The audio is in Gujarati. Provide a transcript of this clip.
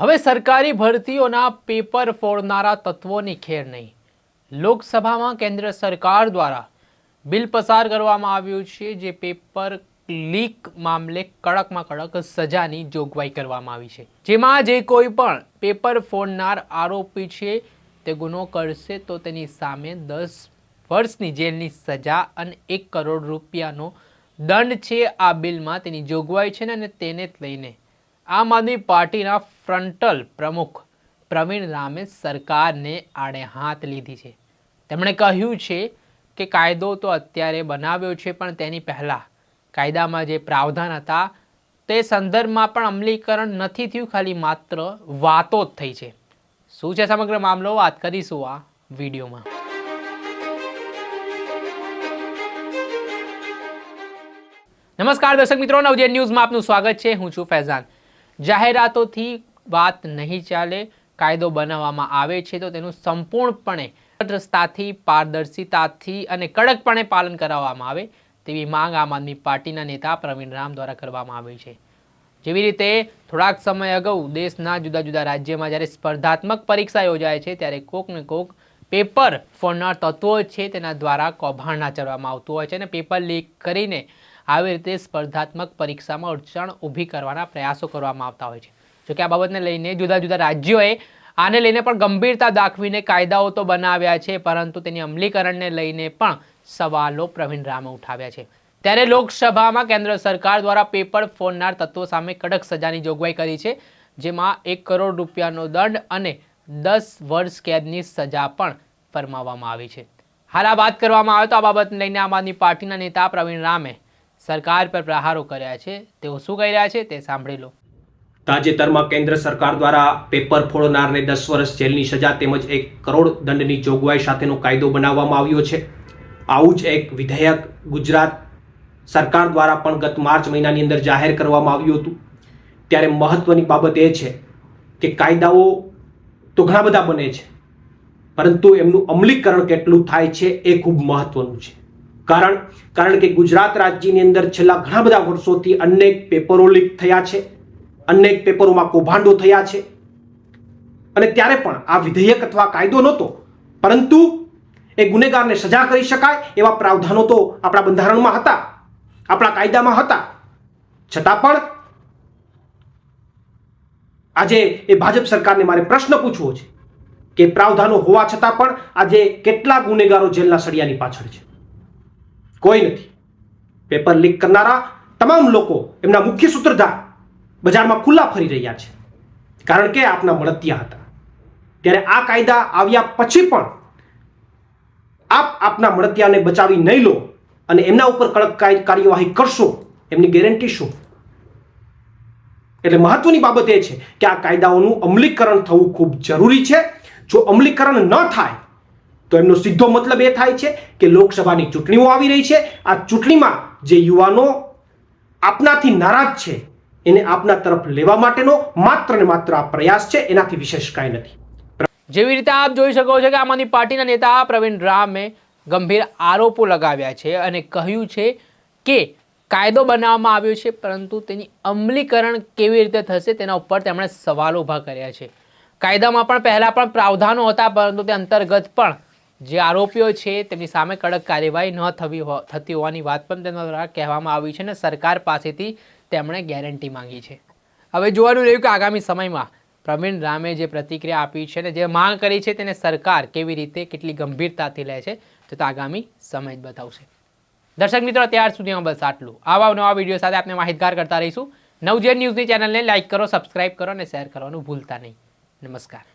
હવે સરકારી ભરતીઓના પેપર ફોડનારા તત્વોની ખેર નહીં. લોકસભામાં કેન્દ્ર સરકાર દ્વારા બિલ પસાર કરવામાં આવ્યું છે, જે પેપર લીક મામલે કડકમાં કડક સજાની જોગવાઈ કરવામાં આવી છે. જેમાં જે કોઈ પણ પેપર ફોડનાર આરોપી છે, તે ગુનો કરશે તો તેની સામે દસ વર્ષની જેલની સજા અને એક કરોડ રૂપિયાનો દંડ છે આ બિલમાં. તેની જોગવાઈ છે ને અને તેને જ લઈને આમ આદમી પાર્ટીના ફ્રન્ટલ પ્રમુખ પ્રવીણ રામે સરકારને આડે હાથ લીધી છે. તેમણે કહ્યું છે કે કાયદો તો અત્યારે બનાવ્યો છે, પણ તેની પહેલાં કાયદામાં જે પ્રાવધાન હતા, તે સંદર્ભમાં પણ અમલીકરણ નથી થયું, ખાલી માત્ર વાતો જ થઈ છે. શું છે સમગ્ર મામલો? વાત કરીશું આ વિડીયોમાં. નમસ્કાર દર્શક મિત્રો નવજે ન્યૂઝમાં આપનું સ્વાગત છે. હું છું ફૈઝાન. જાહેરાતોથી વાત નહીં ચાલે, કાયદો બનાવવામાં આવે છે, તો તેનું સંપૂર્ણપણે તટસ્થતાથી પારદર્શિતાથી અને કડકપણે પાલન કરાવવામાં આવે તેવી માંગ આમ આદમી પાર્ટીના નેતા પ્રવીણ રામ દ્વારા કરવામાં આવી છે. જેવી રીતે થોડાક સમય અગાઉ દેશના જુદા જુદા રાજ્યમાં જ્યારે સ્પર્ધાત્મક પરીક્ષા યોજાય છે, ત્યારે કોક ને કોક પેપર ફોડનાર તત્વો છે, તેના દ્વારા કૌભાંડ આચરવામાં આવતું હોય છે અને પેપર લીક કરીને આવી રીતે સ્પર્ધાત્મક પરીક્ષામાં અડચણ ઊભી કરવાના પ્રયાસો કરવામાં આવતા હોય છે. જોકે આ બાબતને લઈને જુદા જુદા રાજ્યોએ આને લઈને પણ ગંભીરતા દાખવીને કાયદાઓ તો બનાવ્યા છે, પરંતુ તેની અમલીકરણને લઈને પણ સવાલો પ્રવીણ રામે ઉઠાવ્યા છે. ત્યારે લોકસભામાં કેન્દ્ર સરકાર દ્વારા પેપર ફોડનાર તત્વો સામે કડક સજાની જોગવાઈ કરી છે, જેમાં એક કરોડ રૂપિયાનો દંડ અને દસ વર્ષ કેદની સજા પણ ફરમાવવામાં આવી છે. હાલ આ વાત કરવામાં આવે તો આ બાબતને લઈને આમ આદમી પાર્ટીના નેતા પ્રવીણ રામે સરકાર પર પ્રહારો કર્યા છે. તેઓ શું કહી રહ્યા છે તે સાંભળી લો. તાજેતરમાં કેન્દ્ર સરકાર દ્વારા પેપર ફોડનારને દસ વર્ષ જેલની સજા તેમજ એક કરોડ દંડની જોગવાઈ સાથેનો કાયદો બનાવવામાં આવ્યો છે. આવું જ એક વિધેયક ગુજરાત સરકાર દ્વારા પણ ગત માર્ચ મહિનાની અંદર જાહેર કરવામાં આવ્યું હતું. ત્યારે મહત્વની બાબત એ છે કે કાયદાઓ તો ઘણા બધા બને છે. પરંતુ એમનું અમલીકરણ કેટલું થાય છે એ ખૂબ મહત્વનું છે. કારણ કારણ કે ગુજરાત રાજ્યની અંદર છેલ્લા ઘણા બધા વર્ષોથી અનેક પેપરો લીક થયા છે, અનેક પેપરોમાં કૌભાંડો થયા છે. અને ત્યારે પણ આ વિધેયક અથવા કાયદો નહોતો, પરંતુ એ ગુનેગારને સજા કરી શકાય એવા પ્રાવધાનો તો આપણા બંધારણમાં હતા, આપણા કાયદામાં હતા. છતાં પણ આજે એ ભાજપ સરકારને મારે પ્રશ્ન પૂછવો છે કે પ્રાવધાનો હોવા છતાં પણ આજે કેટલા ગુનેગારો જેલના સળિયાની પાછળ છે? કોઈ નથી. પેપર લીક કરનારા તમામ લોકો એમના મુખ્ય સૂત્રધાર બજારમાં ખુલ્લા ફરી રહ્યા છે. કારણ કે આપના મળતિયા હતા. ત્યારે આ કાયદા આવ્યા પછી પણ આપ આપના મળતિયાને બચાવી નહીં લો અને એમના ઉપર કડક કાર્યવાહી કરશો, એમની ગેરંટી શું? એટલે મહત્વની બાબત એ છે કે આ કાયદાઓનું અમલીકરણ થવું ખૂબ જરૂરી છે. જો અમલીકરણ ન થાય તો એમનો સીધો મતલબ એ થાય છે કે લોકસભાની ચૂંટણીઓ આવી રહી છે. આ ચૂંટણીમાં જે યુવાનો આપનાથી નારાજ છે, એને આપના તરફ લેવા માટેનો માત્ર ને માત્ર આ પ્રયાસ છે, એનાથી વિશેષ કાંઈ નથી. જેવી રીતે આપ જોઈ શકો છો કે આમ આદમી પાર્ટીના નેતા પ્રવીણ રામે ગંભીર આરોપો લગાવ્યા છે અને કહ્યું છે કે કાયદો બનાવવામાં આવ્યો છે, પરંતુ તેની અમલીકરણ કેવી રીતે થશે તેના ઉપર તેમણે સવાલો ઊભા કર્યા છે. કાયદામાં પણ પહેલાં પણ પ્રાવધાનો હતા, પરંતુ તે અંતર્ગત પણ જે આરોપીઓ છે, તેમની સામે કડક કાર્યવાહી ન થવી થતી હોવાની વાત પણ તેમના દ્વારા કહેવામાં આવી છે અને સરકાર પાસેથી તેમણે ગેરંટી માંગી છે. હવે જોવાનું રહ્યું કે આગામી સમયમાં પ્રવીણ રામે જે પ્રતિક્રિયા આપી છે અને જે માંગ કરી છે તેને સરકાર કેવી રીતે કેટલી ગંભીરતાથી લે છે, તે તો આગામી સમય જ બતાવશે. દર્શક મિત્રો ત્યાર સુધીમાં બસ આટલું. આવા નવા વીડિયો સાથે આપણે માહિતગાર કરતા રહીશું. નવજેન ન્યૂઝની ચેનલને લાઇક કરો, સબસ્ક્રાઇબ કરો અને શેર કરવાનું ભૂલતા નહીં. નમસ્કાર.